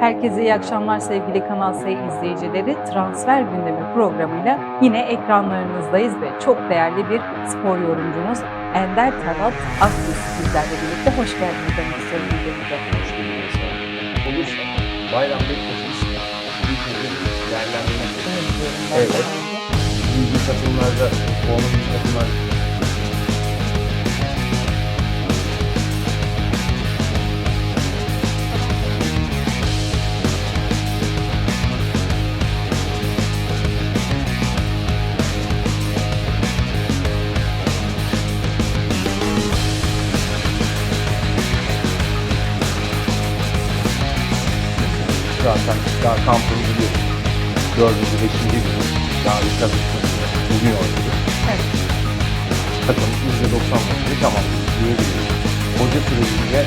Herkese iyi akşamlar sevgili Kanal S izleyicileri. Transfer gündemi programıyla yine ekranlarınızdayız ve çok değerli bir spor yorumcumuz Ender Talat Akgüz bizlerle birlikte. Hoş geldiniz istiyorum gündemimize. Hoş geldiniz. Olursa Bayram Bektaş'ın büyük ben Evet. Büyük takımlarda, büyük takımlar zaten daha kampını biliyorsun. Dördüncü, beşinci gün daha bir çalışması bugün oynadı. Evet. Takım %90 maçını tamam diyebiliriz. Hoca sürecinde